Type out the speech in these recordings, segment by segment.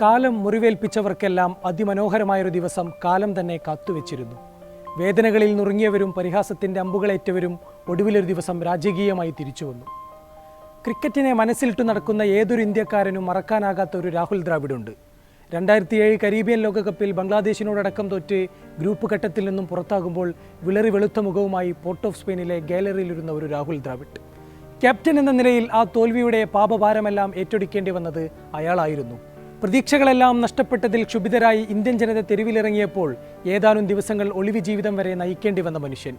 കാലം മുറിവേൽപ്പിച്ചവർക്കെല്ലാം അതിമനോഹരമായൊരു ദിവസം കാലം തന്നെ കാത്തുവെച്ചിരുന്നു. വേദനകളിൽ നുറുങ്ങിയവരും പരിഹാസത്തിന്റെ അമ്പുകളേറ്റവരും ഒടുവിലൊരു ദിവസം രാജകീയമായി തിരിച്ചു വന്നു. ക്രിക്കറ്റിനെ മനസ്സിലിട്ട് നടക്കുന്ന ഏതൊരു ഇന്ത്യക്കാരനും മറക്കാനാകാത്ത ഒരു രാഹുൽ ദ്രാവിഡുണ്ട്. രണ്ടായിരത്തി ഏഴ് കരീബിയൻ ലോകകപ്പിൽ ബംഗ്ലാദേശിനോടക്കം തോറ്റ് ഗ്രൂപ്പ് ഘട്ടത്തിൽ നിന്നും പുറത്താകുമ്പോൾ വിളറി വെളുത്ത മുഖവുമായി പോർട്ട് ഓഫ് സ്പെയിനിലെ ഗാലറിയിലിരുന്ന ഒരു രാഹുൽ ദ്രാവിഡ്. ക്യാപ്റ്റൻ എന്ന നിലയിൽ ആ തോൽവിയുടെ പാപഭാരമെല്ലാം ഏറ്റെടുക്കേണ്ടി വന്നത് അയാളായിരുന്നു. പ്രതീക്ഷകളെല്ലാം നഷ്ടപ്പെട്ടതിൽ ക്ഷുഭിതരായി ഇന്ത്യൻ ജനത തെരുവിലിറങ്ങിയപ്പോൾ ഏതാനും ദിവസങ്ങൾ ഒളിവി ജീവിതം വരെ നയിക്കേണ്ടി വന്ന മനുഷ്യൻ.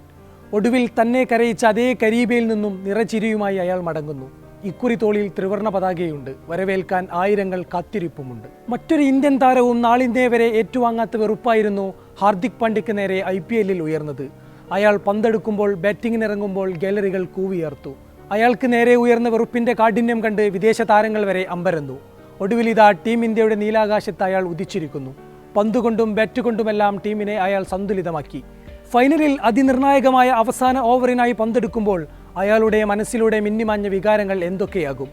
ഒടുവിൽ തന്നെ കരയിച്ച അതേ കരീബയിൽ നിന്നും നിറചിരിയുമായി അയാൾ മടങ്ങുന്നു. ഇക്കുറി തോളിൽ ത്രിവർണ പതാകയുണ്ട്. വരവേൽക്കാൻ ആയിരങ്ങൾ കാത്തിരിപ്പുമുണ്ട്. മറ്റൊരു ഇന്ത്യൻ താരവും നാളിന്തേ വരെ ഏറ്റുവാങ്ങാത്ത വെറുപ്പായിരുന്നു ഹാർദിക് പാണ്ഡ്യയ്ക്ക് നേരെ ഐ പി എല്ലിൽ ഉയർന്നത്. അയാൾ പന്തെടുക്കുമ്പോൾ ബാറ്റിങ്ങിനിറങ്ങുമ്പോൾ ഗാലറികൾ കൂവിയർത്തു. അയാൾക്ക് നേരെ ഉയർന്ന വെറുപ്പിന്റെ കാഠിന്യം കണ്ട് വിദേശ താരങ്ങൾ വരെ അമ്പരന്നു. ഒടുവിൽ ഇതാ ടീം ഇന്ത്യയുടെ നീലാകാശത്ത് അയാൾ ഉദിച്ചിരിക്കുന്നു. പന്തുകൊണ്ടും ബാറ്റ് കൊണ്ടുമെല്ലാം ടീമിനെ അയാൾ സന്തുലിതമാക്കി. ഫൈനലിൽ അതിനിർണായകമായ അവസാന ഓവറിനായി പന്തെടുക്കുമ്പോൾ അയാളുടെ മനസ്സിലൂടെ മിന്നിമാഞ്ഞ വികാരങ്ങൾ എന്തൊക്കെയാകും?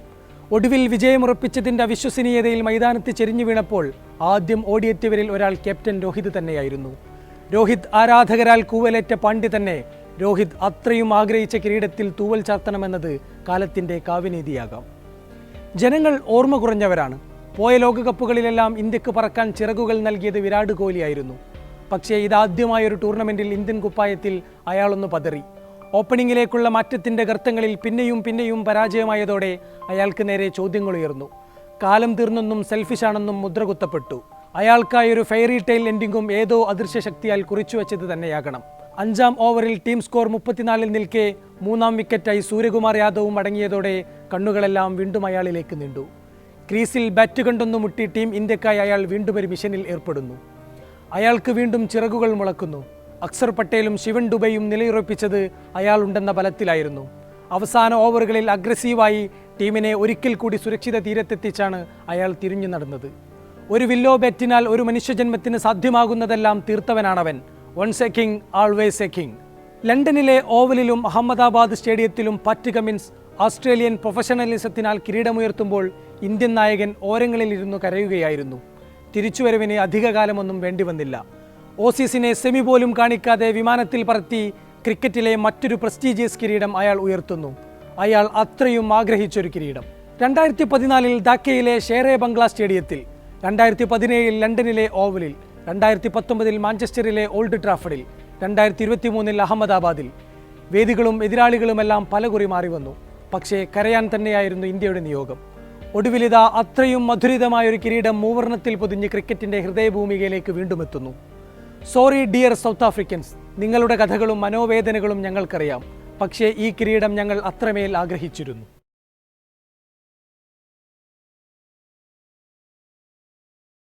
ഒടുവിൽ വിജയമുറപ്പിച്ചതിന്റെ അവിശ്വസനീയതയിൽ മൈതാനത്ത് ചെരിഞ്ഞു വീണപ്പോൾ ആദ്യം ഓടിയെത്തിയവരിൽ ഒരാൾ ക്യാപ്റ്റൻ രോഹിത് തന്നെയായിരുന്നു. രോഹിത് ആരാധകരാൽ കൂവലേറ്റ പാണ്ഡ്യ തന്നെ രോഹിത് അത്രയും ആഗ്രഹിച്ച കിരീടത്തിൽ തൂവൽ ചാർത്തണമെന്നത് കാലത്തിന്റെ കാവ്യനീതിയാകാം. ജനങ്ങൾ ഓർമ്മ കുറഞ്ഞവരാണ്. പോയ ലോകകപ്പുകളിലെല്ലാം ഇന്ത്യയ്ക്ക് പറക്കാൻ ചിറകുകൾ നൽകിയത് വിരാട് കോഹ്ലിയായിരുന്നു. പക്ഷേ ഇതാദ്യമായ ഒരു ടൂർണമെന്റിൽ ഇന്ത്യൻ കുപ്പായത്തിൽ അയാളൊന്ന് പതറി. ഓപ്പണിങ്ങിലേക്കുള്ള മാറ്റത്തിന്റെ ഗർത്തങ്ങളിൽ പിന്നെയും പിന്നെയും പരാജയമായതോടെ അയാൾക്ക് നേരെ ചോദ്യങ്ങൾ ഉയർന്നു കാലം തീർന്നെന്നും സെൽഫിഷാണെന്നും മുദ്രകുത്തപ്പെട്ടു. അയാൾക്കായി ഒരു ഫെയറി ടെയിൽ എൻഡിങ്ങും ഏതോ അദൃശ്യ ശക്തിയാൽ കുറിച്ചുവെച്ചത് തന്നെയാകണം. അഞ്ചാം ഓവറിൽ ടീം സ്കോർ മുപ്പത്തിനാലിൽ നിൽക്കെ മൂന്നാം വിക്കറ്റായി സൂര്യകുമാർ യാദവും അടങ്ങിയതോടെ കണ്ണുകളെല്ലാം വീണ്ടും അയാളിലേക്ക് നീണ്ടു. ക്രീസിൽ ബാറ്റ് കണ്ടൊന്നു മുട്ടി ടീം ഇന്ത്യക്കായി അയാൾ വീണ്ടും ഒരു മിഷനിൽ ഏർപ്പെടുന്നു. അയാൾക്ക് വീണ്ടും ചിറകുകൾ മുളക്കുന്നു. അക്സർ പട്ടേലും ശിവൻ ദുബൈയും നിലയുറപ്പിച്ചത് അയാളുണ്ടെന്ന ബലത്തിലായിരുന്നു. അവസാന ഓവറുകളിൽ അഗ്രസീവായി ടീമിനെ ഒരിക്കൽ കൂടി സുരക്ഷിത തീരത്തെത്തിച്ചാണ് അയാൾ തിരിഞ്ഞു നടന്നത്. ഒരു വില്ലോ ബാറ്റിനാൽ ഒരു മനുഷ്യജന്മത്തിന് സാധ്യമാകുന്നതെല്ലാം തീർത്തവനാണവൻ. Once a king always a king ലണ്ടനിലെ ഓവലിലും അഹമ്മദാബാദ് സ്റ്റേഡിയത്തിലും പാറ്റ് കമിൻസ് ഓസ്ട്രേലിയൻ പ്രൊഫഷണലിസത്തിനാൽ കിരീടമുയർത്തുമ്പോൾ ഇന്ത്യൻ നായകൻ ഓരങ്ങളിലിരുന്നു കരയുകയായിരുന്നു. തിരിച്ചുവരവിന് അധികകാലമൊന്നും വേണ്ടിവന്നില്ല. ഓസീസിനെ സെമി പോലും കാണിക്കാതെ വിമാനത്തിൽ പറത്തി ക്രിക്കറ്റിലെ മറ്റൊരു പ്രസ്റ്റീജിയസ് കിരീടം അയാൾ ഉയർത്തുന്നു. അയാൾ അത്രയും ആഗ്രഹിച്ചൊരു കിരീടം. രണ്ടായിരത്തി പതിനാലിൽ ധാക്കയിലെ ഷേറെ ബംഗ്ലാ സ്റ്റേഡിയത്തിൽ രണ്ടായിരത്തി പതിനേഴിൽ ലണ്ടനിലെ ഓവലിൽ രണ്ടായിരത്തി പത്തൊമ്പതിൽ മാഞ്ചസ്റ്ററിലെ ഓൾഡ് ട്രാഫഡിൽ രണ്ടായിരത്തി ഇരുപത്തി മൂന്നിൽ അഹമ്മദാബാദിൽ. വേദികളും എതിരാളികളുമെല്ലാം പലകുറി മാറി വന്നു പക്ഷേ കരയാൻ തന്നെയായിരുന്നു ഇന്ത്യയുടെ നിയോഗം. ഒടുവിലിത അത്രയും മധുരിതമായൊരു കിരീടം മൂവർണത്തിൽ പൊതിഞ്ഞ് ക്രിക്കറ്റിന്റെ ഹൃദയഭൂമികയിലേക്ക് വീണ്ടും എത്തുന്നു സോറി ഡിയർ സൗത്ത് ആഫ്രിക്കൻസ് നിങ്ങളുടെ കഥകളും മനോവേദനകളും ഞങ്ങൾക്കറിയാം. പക്ഷേ ഈ കിരീടം ഞങ്ങൾ അത്രമേൽ ആഗ്രഹിച്ചിരുന്നു.